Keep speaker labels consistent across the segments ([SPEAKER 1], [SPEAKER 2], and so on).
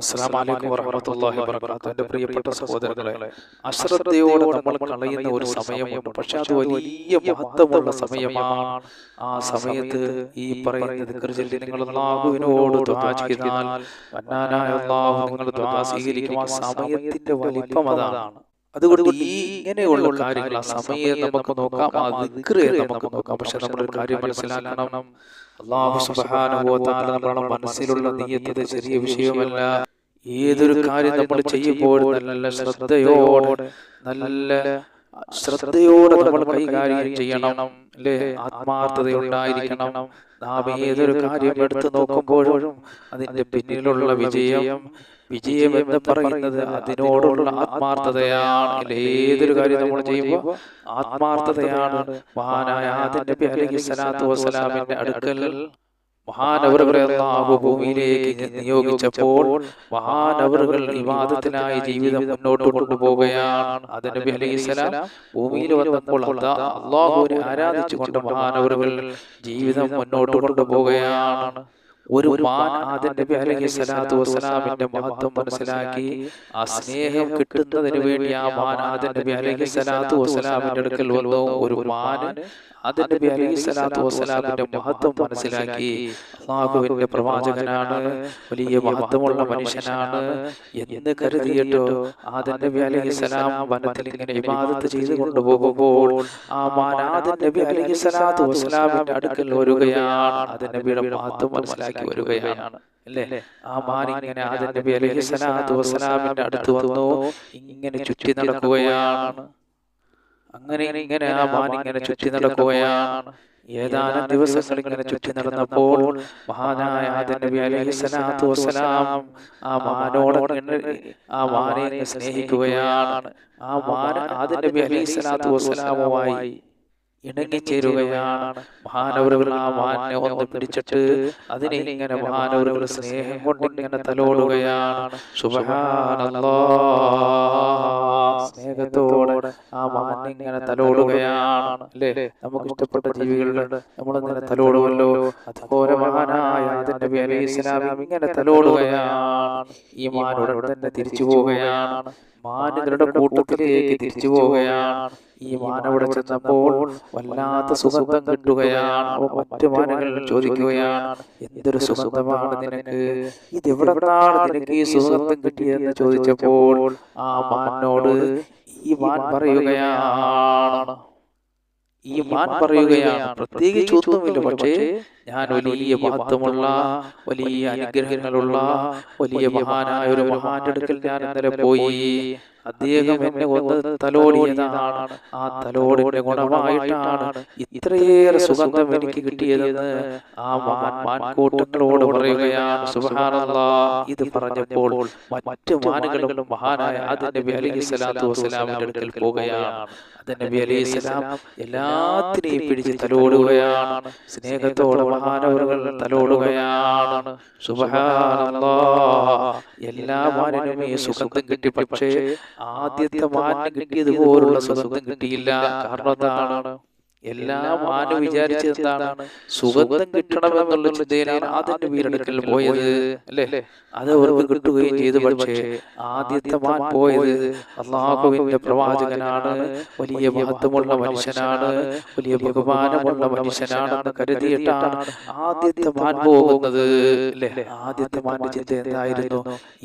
[SPEAKER 1] അസ്സലാമു അലൈക്കും വറഹമത്തല്ലാഹി വബറകാതുഹു. എന്റെ പ്രിയപ്പെട്ട സഹോദരങ്ങളെ അശ്രദ്ധയോടെ നമ്മൾ കളയുന്ന ഒരു സമയമുണ്ട്. പക്ഷെ അത് വലിയ മഹത്വമുള്ള സമയമാണ്. ആ സമയത്ത് ഈ പറയുന്ന ദിക്ർ നിങ്ങൾ അല്ലാഹുവിനോട് ദുആ ചെയ്താൽ അല്ലാഹു നിങ്ങൾ ദുആ സ്വീകരിക്കും. ആ സമയത്തിന്റെ വലിപ്പം അതാണ്. അതുകൊണ്ട് ഈ ഇങ്ങനെയുള്ള കാര്യങ്ങൾ ആ സമയം നമുക്ക് നോക്കാം ആ ദിക്റ് നമുക്ക് നോക്കാം. പക്ഷെ ഒരു കാര്യം മനസ്സിലാക്കണം. അള്ളാഹു തആല നമ്മുടെ മനസ്സിലുള്ള നീയത്തത് ചെറിയ വിഷയമല്ല. ഏതൊരു കാര്യം നമ്മൾ ചെയ്യുമ്പോൾ നല്ല ശ്രദ്ധയോടെ നല്ല ശ്രദ്ധയോടെ നമ്മൾ കൈകാര്യം ചെയ്യണം. അല്ലേ? ആത്മാർത്ഥതയുണ്ടായിരിക്കണം. നാം ഏതൊരു കാര്യം എടുത്തു നോക്കുമ്പോഴും അതിന്റെ പിന്നിലുള്ള വിജയം വിജയം എന്ന് പറയുന്നത് അതിനോടുള്ള ആത്മാർത്ഥതയാണ്. ഏതൊരു കാര്യം നമ്മൾ ചെയ്യുമ്പോൾ ആത്മാർത്ഥതയാണ് മഹാനായ ആദം നബി അലൈഹി സ്വലാത്തു വസ്സലാമിന്റെ അടുക്കൽ മഹാനവറുകളെ ഭൂമിയിലേക്ക് നിയോഗിച്ചപ്പോൾ മഹാനവറുകൾ വിവാദത്തിനായി ജീവിതം മുന്നോട്ട് കൊണ്ടുപോവുകയാണ്. അതിനബി അലൈഹിസ്സലാം ഭൂമിയിൽ വന്നപ്പോൾ അള്ളാഹുവിനെ ആരാധിച്ചുകൊണ്ട് മഹാനവറുകൾ ജീവിതം മുന്നോട്ട് കൊണ്ടുപോവുകയാണ്. ഒരു മാൻ ആദം നബി അലൈഹി സ്വലാത്തു വസ്സലാമിന്റെ മഹത്വം മനസ്സിലാക്കി ആ സ്നേഹം കിട്ടുന്നതിന് വേണ്ടി ആ മാൻ ആദം നബി അലൈഹി സ്വലാത്തു വസ്സലാമിന്റെ അടുക്കൽ വന്നു. ഒരു മാൻ ആദം നബി അലൈഹി സ്വലാത്തു വസ്സലാമിന്റെ മഹത്വം മനസ്സിലാക്കി അള്ളാഹുവിന്റെ പ്രവാചകനാണ് വലിയ മഹത്വമുള്ള മനുഷ്യനാണ് എന്ന് കരുതിയിട്ടോ ആദം നബി അലൈഹി സ്വലാം വനത്തിൽ ഇങ്ങനെ ഇബാദത്ത് ചെയ്തു കൊണ്ടുപോകുമ്പോൾ ആ ആദം നബി അലൈഹി സ്വലാത്തു വസ്സലാമിന്റെ അടുക്കൽ വരികയാണ്. ആദം നബിയുടെ മഹത്വം മനസ്സിലാക്കി വരികയാണ്. അല്ലേ? ആ മാൻ ഇങ്ങനെ ആദം നബി അലൈഹി സ്വലാത്തു വസ്സലാമിന്റെ അടുത്ത് വന്നു. ഇങ്ങനെ ചുറ്റി നടക്കുകയാണ്. അങ്ങനെ ഇങ്ങനെ ആ മാൻ ഇങ്ങനെ ചുറ്റി നടക്കുകയാണ്. ഏതാനും ദിവസങ്ങൾ ഇങ്ങനെ ചുറ്റി നടന്നപ്പോൾ മഹാനായ നബി അലൈഹി സ്വലാത്തു വസ്സലാം ആ മാനോട് ആ മാനെ സ്നേഹിക്കുകയാണ്. ആ മാൻ ആദ്യ നബി അലൈഹി സ്വലാത്തു വസ്സലാമുമായി ഇണങ്ങിച്ചേരുകയാണ് ചേരുകയാണ്. ആ മാനെ ഒന്ന് പിടിച്ചിട്ട് അതിനെ ഇങ്ങനെ മഹാനവരുടെ സ്നേഹം കൊണ്ട് ഇങ്ങനെ തലോടുകയാണ്. സ്നേഹത്തോടെ ആ മാനെ ഇങ്ങനെ തലോടുകയാണ്. അല്ലേ? നമുക്ക് ഇഷ്ടപ്പെട്ട ജീവികളുണ്ട് നമ്മളിങ്ങനെ തലോടുമല്ലോ അതുപോലെ മഹാനായ നബി അലൈഹി ഇങ്ങനെ തലോടുകയാണ്. ഈ മാനോട് തന്നെ തിരിച്ചു പോവുകയാണ്. മാനുകളുടെ കൂട്ടത്തിലേക്ക് തിരിച്ചു പോവുകയാണ്. ഈ മാൻ അവിടെ ചെന്നപ്പോൾ വല്ലാത്ത സുഗന്ധം കിട്ടുകയാണ്. മറ്റു മാനുകൾ ചോദിക്കുകയാണ് എന്തൊരു സുഗന്ധമാണ് നിനക്ക്? ഇത് എവിടെ നിനക്ക് ഈ സുഗന്ധം കിട്ടിയെന്ന് ചോദിച്ചപ്പോൾ ആ മാനോട് ഈ മാൻ പറയുകയാണ്. ഈ മാൻ പറയുകയാണ്. പ്രത്യേകിച്ച് ഒന്നുമില്ല. പക്ഷേ ഞാൻ വലിയ മഹത്വമുള്ള വലിയ അനുഗ്രഹങ്ങളുള്ള വലിയ മഹാനായ ഒരു മഹാന്റെ അടുക്കൽ ഞാൻ ഇന്നലെ പോയി. അദ്ദേഹം എന്നെ തലോടിയതാണ്. ആ തലോടിന്റെ ഗുണമായിട്ടാണ് ഇത്രയേറെ സുഗന്ധം എനിക്ക് കിട്ടിയതെന്ന് ആ മാൻകൂട്ടങ്ങളോട് പറയുകയാണ്. ഇത് പറഞ്ഞപ്പോൾ മറ്റു മാനുകളും മഹാനായ ആദ്യ നബി അലൈഹി സ്വലാത്തു വസ്സലാമിന്റെ അടുക്കൽ പോവുകയാണ്. ആദ്യ നബി അലൈഹി സ്വലാം എല്ലാത്തിനെയും പിടിച്ച് തലോടുകയാണ്. സ്നേഹത്തോടെ മഹാനവറുകൾ തലോടുകയാണ്. സുബഹാനല്ലാ. എല്ലാ മാനിനും ഈ സുഖത്തും കിട്ടി. പക്ഷേ ആദ്യത്തെ മാറ്റം കിട്ടിയതുപോലുള്ള സുഖം കിട്ടിയില്ല. കാരണം എന്താണ് എല്ലാ ആന വിചാരിച്ചത് എന്താണ് സുഗന്ധം കിട്ടണമെന്നുള്ള ചിന്തയിലാണ് ആദ്യത്തെ വീടെടുക്കൽ പോയത് അല്ലേ? അത് അവർക്ക് കിട്ടുകയും ചെയ്തു പക്ഷേ ആദ്യത്തെ മാൻ പോയത് അള്ളാഹുവിന്റെ പ്രവാചകനാണ് വലിയ മഹത്വമുള്ള മനുഷ്യനാണ് വലിയ ബഹുമാനമുള്ള മനുഷ്യനാണെന്ന് കരുതിയിട്ടാണ് ആദ്യത്തെ മാൻ പോകുന്നത് അല്ലേ? ആദ്യത്തെ മാന്റെ ചിന്ത എന്തായിരുന്നു?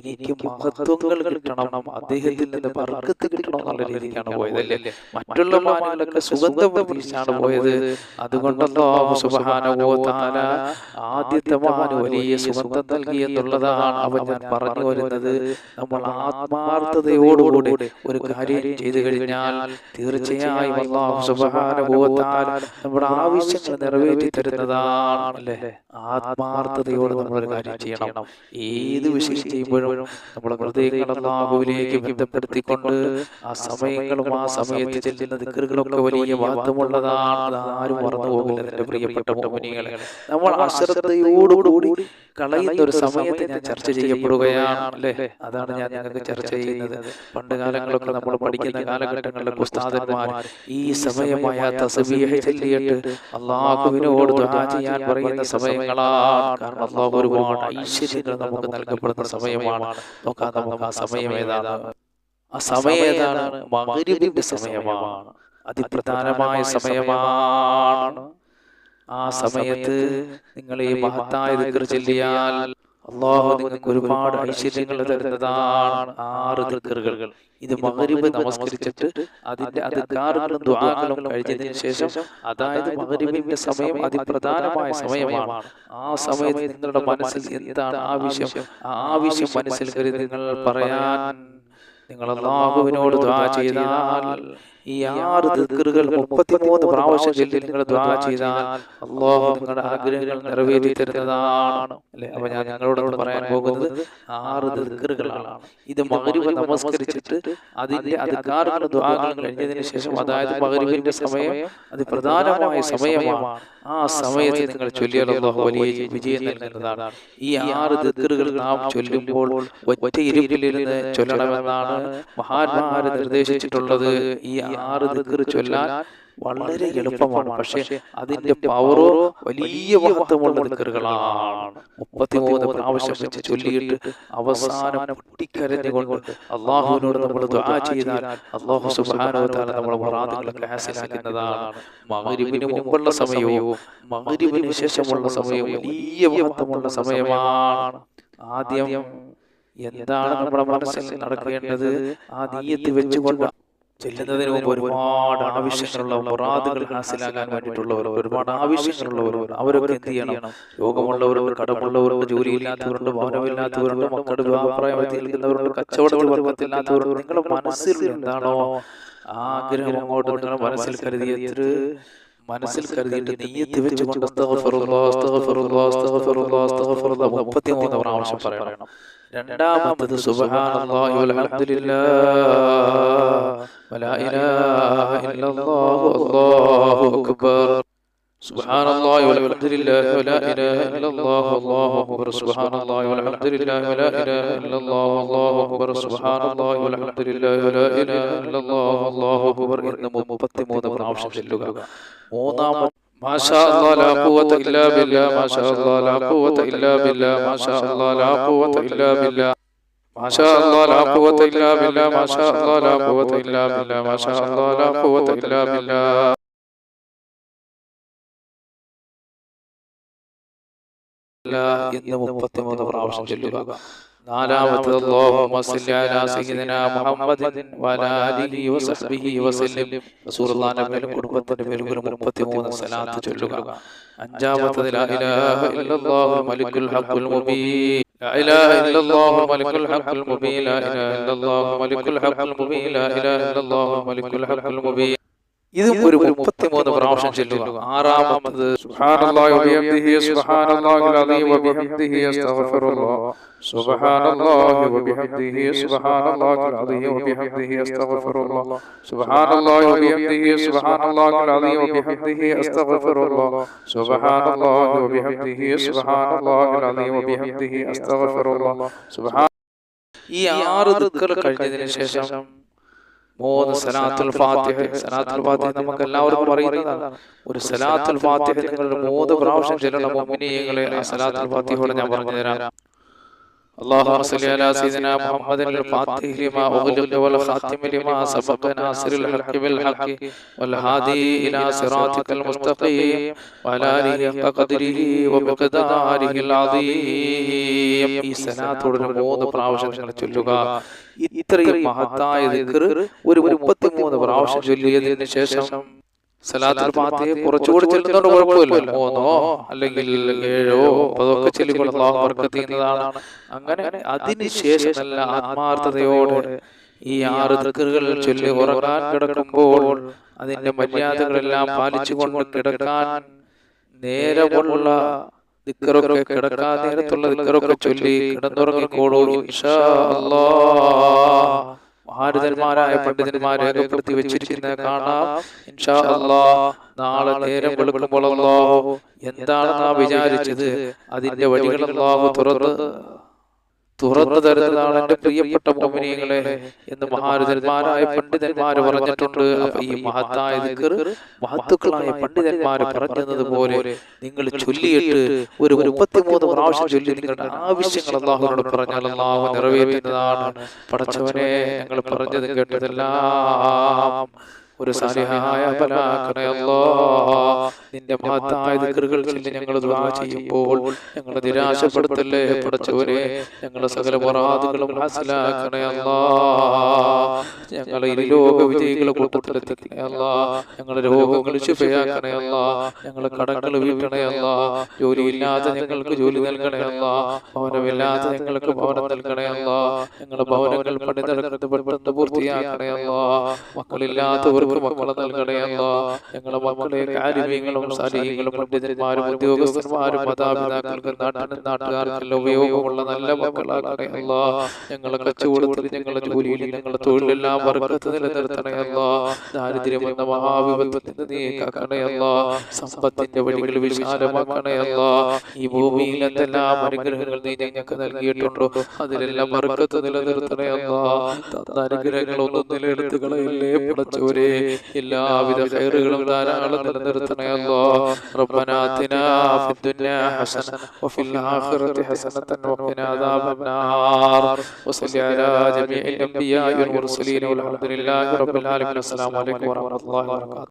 [SPEAKER 1] എനിക്ക് മഹത്വങ്ങൾ കിട്ടണം അദ്ദേഹത്തിൽ നിന്ന് ബർക്കത്ത് കിട്ടണം എന്നുള്ള രീതിക്കാണ് പോയത് അല്ലേ? മറ്റുള്ള മാനുകളൊക്കെ സുഗന്ധം പ്രതീക്ഷിച്ചാണ് പോയത്. അതുകൊണ്ടല്ലോ സുബഹാനവോ താല ആദ്യത്തെ മാന് വലിയ സുഗന്ധം നൽകി എന്നുള്ളതാണ് അവൻ ഞാൻ പറഞ്ഞു വരുന്നത്. നമ്മൾ ആത്മാർത്ഥതയോടുകൂടി ഒരു കാര്യം ചെയ്തു കഴിഞ്ഞാൽ തീർച്ചയായും അള്ളാഹു സുബഹാനവോ താല നമ്മുടെ ആവശ്യങ്ങൾ നിറവേറ്റി തരുന്നതാണ് അല്ലേ? ആത്മാർത്ഥതയോട് നമ്മളൊരു കാര്യം ചെയ്യണം. ഏത് വിഷയം ചെയ്യുമ്പോഴും നമ്മുടെ ഹൃദയങ്ങൾ അള്ളാഹുവിലേക്ക് ബന്ധപ്പെടുത്തിക്കൊണ്ട് ആ സമയങ്ങളും ആ സമയത്ത് ചെല്ലുന്ന ദിക്കറുകളൊക്കെ വലിയ മഹത്വമുള്ളതാണ് ആരും മറന്നു പോകില്ല പ്രിയപ്പെട്ട മോമിനികളെ നമ്മൾ അശ്രദ്ധയോടുകൂടി കളയുന്ന ഒരു സമയത്ത് ഞാൻ ചർച്ച ചെയ്യപ്പെടുകയാണ് അല്ലേ അതാണ് ഞാൻ ഞങ്ങൾക്ക് ചർച്ച ചെയ്യുന്നത്. പണ്ട് കാലങ്ങളൊക്കെ നമ്മൾ പഠിക്കുന്ന കാലഘട്ടങ്ങളിലെ ഉസ്താദന്മാർ ഈ സമയമായ തസ്ബീഹ് ചൊല്ലിയിട്ട് അള്ളാഹുവിനോട് ദുആ ചെയ്യാൻ പറയുന്ന സമയങ്ങളാണ്. കാരണം അള്ളാഹു ഒരുപാട് ഐശ്വര്യങ്ങൾ നമുക്ക് നൽകപ്പെടുന്ന സമയമാണ്. നോക്കാം നമുക്ക് ആ സമയം ഏതാണ്? ആ സമയം ഏതാണ്? സമയമാണ്. അതിപ്രധാനമായ സമയമാണ്. ആ സമയത്ത് നിങ്ങൾ ഈ മഹത്തായ ദിക്കർ ചൊല്ലിയാൽ അള്ളാഹു നിങ്ങൾക്ക് ഒരുപാട് ഐശ്വര്യങ്ങൾ തരുന്നതാണ് ആറ് ദിക്റുകൾ. ഇത് മഗ്രിബ് നമസ്കരിച്ചിട്ട് അതിന്റെ അധികാരങ്ങളും ദ്വാരങ്ങളും കഴിഞ്ഞതിന് ശേഷം അതായത് മഗ്രിബിന്റെ സമയം അതിപ്രധാനമായ സമയമാണ്. ആ സമയത്ത് നിങ്ങളുടെ മനസ്സിൽ എന്താണ് ആവശ്യം? ആ ആവശ്യം മനസ്സിൽ കരുതി നിങ്ങൾ പറയാൻ നിങ്ങൾ അള്ളാഹുവിനോട് ദ്വാ ചെയ്താൽ ഈ ആറ് ദിക്കറുകൾ മുപ്പത്തിമൂന്ന് പ്രാവശ്യം ചൊല്ലി നിങ്ങൾ ദ്വാ ചെയ്താൽ അള്ളാഹു നിങ്ങളുടെ ആഗ്രഹങ്ങൾ നിറവേറ്റി തരുന്നതാണ്. അല്ലെ? അപ്പൊ ഞാൻ ഞങ്ങളോട് പറയാൻ പോകുന്നത് ആറ് ദിക്കറുകളാണ് ഇത് മകരുവ നമസ്കരിച്ചിട്ട് അതിന്റെ അധികാരങ്ങളും ദ്വാകൾ കഴിഞ്ഞതിന് ശേഷം അതായത് മകരുവിന്റെ സമയം അത് പ്രധാനമായ സമയമാണ്. ആ സമയത്ത് നിങ്ങൾ ചൊല്ലിയാൽ അള്ളാഹു വലിയ വിജയം നൽകുന്നതാണ്. ഈ ആറ് ദിക്കറുകൾ നാം ചൊല്ലുമ്പോൾ ഒറ്റ ഇരുപ്പിലിരുന്ന് ചൊല്ലണമെന്നാണ് മഹാത്മാർ നിർദ്ദേശിച്ചിട്ടുള്ളത്. ഈ ആറ് ദിക്കറ് ചൊല്ലാൻ വളരെ എളുപ്പമാണ്. പക്ഷേ അതിന്റെ പവറോ വലിയ മഹത്വമുള്ള ദിക്കറുകളാണ്. മുപ്പത്തിമൂന്ന് പ്രാവശ്യം വെച്ച് ചൊല്ലിയിട്ട് അവസാനം പൊട്ടിക്കരഞ്ഞുകൊണ്ട് അള്ളാഹുവിനോട് നമ്മൾ ദുആ ചെയ്താൽ അള്ളാഹു സുബാനോത്താല നമ്മുടെ മുറാദുകളൊക്കെ ഹാസിലാക്കുന്നതാണ് മഗ്രിബിന് മുമ്പുള്ള സമയവും മഗ്രിബിന് ശേഷമുള്ള സമയവും വലിയ മഹത്വമുള്ള സമയമാണ്. ആദ്യം എന്താണ് നമ്മുടെ മനസ്സിൽ നടക്കേണ്ടത്? ആ നീയത്ത് വെച്ചുകൊണ്ട് ചെല്ലുന്നതിന് മുമ്പ് ഒരുപാട് ആവശ്യങ്ങളുള്ള മുറാദുകൾ മനസ്സിലാക്കാൻ വേണ്ടിയിട്ടുള്ളവർ ഒരുപാട് ആവശ്യങ്ങളുള്ളവർ അവരൊക്കെ എന്ത് ചെയ്യണം? രോഗമുള്ളവരുണ്ട് കടമുള്ളവരുണ്ട് ജോലിയില്ലാത്തവരുണ്ട് ഭവനമില്ലാത്തവരുണ്ട് മക്കളുടെ വിവാഹപ്രായം നിൽക്കുന്നവരുണ്ട് കച്ചവടത്തിൽ വർഗത്തില്ലാത്തവരുണ്ട് നിങ്ങളുടെ മനസ്സിൽ എന്താണോ ആഗ്രഹം അങ്ങോട്ട് നിങ്ങളുടെ മനസ്സിൽ കരുതിയത്ര മനസ്സിൽ കരുതിയിട്ട് നീയത്ത് വെച്ചുകൊണ്ട് മുപ്പത്തിമൂന്ന് പ്രാവശ്യം പറയണം. രണ്ടാമത്തത് സുബ്ഹാനല്ലാഹി വൽഹംദുലില്ലാഹ് വലാ ഇലാഹ ഇല്ലല്ലാഹു അല്ലാഹു അക്ബർ سبحان الله والحمد لله ولا إله إلا الله والله أكبر سبحان الله والحمد لله ولا إله إلا الله والله أكبر سبحان الله والحمد لله ولا إله إلا الله والله أكبر എന്ന് മുപ്പത്തിമൂന്ന് പ്രാവശ്യം ചെല്ലുക മൂന്നാമത്തെ ما شاء الله لا قوة إلا بالله ما شاء الله لا قوة إلا بالله ما شاء الله لا قوة إلا بالله ما شاء الله لا قوة إلا بالله ما شاء الله لا قوة إلا بالله ما شاء الله لا قوة إلا بالله എന്ന് മുപ്പത്തിമൂന്ന് പ്രാവശ്യം ചൊല്ലുക നാലാമത്തത് അല്ലാഹുമ്മ സല്ലി അലാ സയ്യിദിനാ മുഹമ്മദിൻ വഅലാ ആലിഹി വസഹ്ബിഹി വസല്ലം റസൂലുള്ളാഹിന്റെ മേലും കുടുംബത്തിന്റെ മേലും ഒരു 33 സലാത്ത് ചൊല്ലുക അഞ്ചാമത്തത് ലാ ഇലാഹ ഇല്ലല്ലാഹു മലിക്കുൽ ഹഖുൽ മുബീൻ لا إله إلا الله الملك الحق المبين لا إله إلا الله الملك الحق المبين لا إله إلا الله الملك الحق المبين ഇതും ഒരു മുപ്പത്തിമൂന്ന് പ്രാവശ്യം ചൊല്ലുക. ആറാമത് സുബ്ഹാനല്ലാഹി വബിഹംദിഹി സുബ്ഹാനല്ലാഹിൽ അലീം വബിഹംദിഹി അസ്തഗ്ഫിറുല്ലാഹ് സുബ്ഹാനല്ലാഹി വബിഹംദിഹി സുബ്ഹാനല്ലാഹിൽ അലീം വബിഹംദിഹി അസ്തഗ്ഫിറുല്ലാഹ് സുബ്ഹാനല്ലാഹി വബിഹംദിഹി സുബ്ഹാനല്ലാഹിൽ അലീം വബിഹംദിഹി അസ്തഗ്ഫിറുല്ലാഹ് സുബ്ഹാനല്ലാഹി വബിഹംദിഹി സുബ്ഹാനല്ലാഹിൽ അലീം വബിഹംദിഹി അസ്തഗ്ഫിറുല്ലാഹ് സുബ്ഹാന ഈ ആറ് ദുഃഖങ്ങൾ കഴിഞ്ഞതിന് ശേഷം മൂന്ന് സലാത്തുൽ ഫാത്തിഹ. സലാത്തുൽ ഫാത്തിഹ നമുക്ക് എല്ലാവർക്കും അറിയുന്നതാണ്. ഒരു സലാത്തുൽ ഫാത്തിഹ നിങ്ങളുടെ മൂന്ന് പ്രാവശ്യം ചെല്ലണം മുഅ്മിനീങ്ങളെ ആ സലാത്തുൽ ഫാത്തിഹയോടെ ഞാൻ പറഞ്ഞു തരാം اللهم صل على سيدنا محمد الفاتح لما أغلق والخاتم لما سبق ناصر الحق بالحق والهادي إلى صراطك المستقيم وعلى آله قدره وبقداره العظيم ഈ സലാത്തോട് മൂന്ന് പ്രാവശ്യം നിങ്ങൾ ചൊല്ലുക ഇത്രയും മഹത്തായ ദിക്ർ ഒരു മുപ്പത്തിമൂന്ന് പ്രാവശ്യം ചൊല്ലിയതിന് ശേഷം സലാത്തുൽ ഫാത്തിഹ കുറച്ചുകൂടി ചെല്ലുന്നതുകൊണ്ട് കുഴപ്പമില്ല. മൂന്നോ അല്ലെങ്കിൽ ഏഴോ? അതൊക്കെ ചെല്ലുമ്പോൾ അള്ളാഹു ബർക്കത്ത് ചെയ്യുന്നതാണ് അങ്ങനെ അതിനുശേഷം നല്ല ആത്മാർത്ഥതയോടെ ഈ ആറ് ദിക്കറുകൾ ചൊല്ലി ഉറങ്ങാൻ കിടക്കുമ്പോൾ അതിന്റെ മര്യാദകളെല്ലാം പാലിച്ചുകൊണ്ട് കിടക്കാൻ നേരമുള്ള ദിക്കറൊക്കെ കിടക്കാൻ നേരത്തുള്ള ദിക്കറൊക്കെ ചൊല്ലി കിടന്നുറങ്ങിക്കോളൂ. ഇൻഷാ അല്ലാഹ്. മഹാരഥന്മാരായ പണ്ഡിതന്മാർ രേഖപ്പെടുത്തി വെച്ചിരിക്കുന്ന കാണാം. ഇൻഷാ അല്ലാ നാളെ നേരം വെളുക്കുമ്പോൾ അല്ലാഹു എന്താണ് നാം വിചാരിച്ചത്? അതിന്റെ വഴികൾ അല്ലാഹു തുറന്ന് തുറന്നു തരുന്നതാണ് എന്റെ പ്രിയപ്പെട്ട മോമിനിയങ്ങളെ എന്ന് മഹാരുതന്മാരായ പണ്ഡിതന്മാര് പറഞ്ഞിട്ടുണ്ട്. അപ്പൊ ഈ മഹത്തായ മഹത്തുക്കളായ പണ്ഡിതന്മാര് പറഞ്ഞത് പോലെ നിങ്ങൾ ചൊല്ലിയിട്ട് ഒരു മുപ്പത്തിമൂന്ന് പ്രാവശ്യം ചൊല്ലി നിങ്ങളുടെ ആവശ്യങ്ങൾ അള്ളാഹുനോട് പറഞ്ഞാൽ അള്ളാഹു നിറവേറ്റുന്നതാണ്. പടച്ചവനെ ഞങ്ങൾ പറഞ്ഞത് കേട്ടതെല്ലാം ഒരു സാലിഹായ നിന്റെ മഹത്തായ ദിക്കറുകൾ ചൊല്ലി ഞങ്ങൾ ദുആ ചെയ്യുമ്പോൾ ഞങ്ങളെ നിരാശപ്പെടുത്തല്ലേ? പടച്ചവരെ ഞങ്ങളെ സകല പറാതുകളും ഹാസിലാക്കണയല്ലോ ഞങ്ങളെ ഇരുലോക വിജയികളെ കൂട്ടത്തിലെത്തിക്കണയല്ല ഞങ്ങളെ രോഗങ്ങൾ ശുഭയാക്കണയല്ല ഞങ്ങളെ കടങ്ങൾ വീട്ടണയല്ല ജോലിയില്ലാതെ ഞങ്ങൾക്ക് ജോലി നൽകണയല്ല ഭവനമില്ലാതെ ഞങ്ങൾക്ക് ഭവനം നൽകണയല്ല ഞങ്ങളെ ഭവനങ്ങൾ പണി നടക്കുന്നത് പെട്ടെന്ന് പൂർത്തിയാക്കണയല്ല മക്കളില്ലാത്തവർക്ക് മക്കളെ നൽകണയല്ല ഞങ്ങളെ മക്കളെ കാര്യങ്ങളും സാരീങ്ങളും പണ്ഡിതന്മാരും ഉദ്യോഗസ്ഥന്മാരും മാതാപിതാക്കൾക്ക് നാട്ടിനും നാട്ടുകാർക്കെല്ലാം ഉപയോഗമുള്ള നല്ല മക്കളാക്കണയല്ല ഞങ്ങളെ കച്ചവടത്തിൽ ഞങ്ങളുടെ ജോലിയിൽ ഞങ്ങളുടെ തൊഴിലെല്ലാം വർഗത്ത് നിലനിർത്തണയല്ല ദാരിദ്ര്യം എന്ന മഹാവിപത്തിൽ നീ കാക്കണയല്ല സമ്പത്തിന്റെ വഴികൾ വിശാലമാക്കണയല്ല ഈ ഭൂമിയിൽ എന്തെല്ലാം അനുഗ്രഹങ്ങൾ നീ ഞങ്ങൾക്ക് നൽകിയിട്ടുണ്ടോ അതിലെല്ലാം വർഗത്ത് നിലനിർത്തണയല്ല തന്ന അനുഗ്രഹങ്ങൾ ഒന്നും നിലനിർത്ത് കളയില്ലേ പടച്ചവരെ എല്ലാവിധ ഹൈറുകളും ധാരാളം നിലനിർത്തണയല്ലോ ربنا آتنا في الدنيا حسنة وفي الآخرة حسنة وقنا عذاب النار وصل على جميع الأنبياء والمرسلين അലഹമുല്ലാ റബ്ബുലാലും അസ്സാം വലൈക്കും വാഹമത്തല്ലാ വാബർക്കാത്തു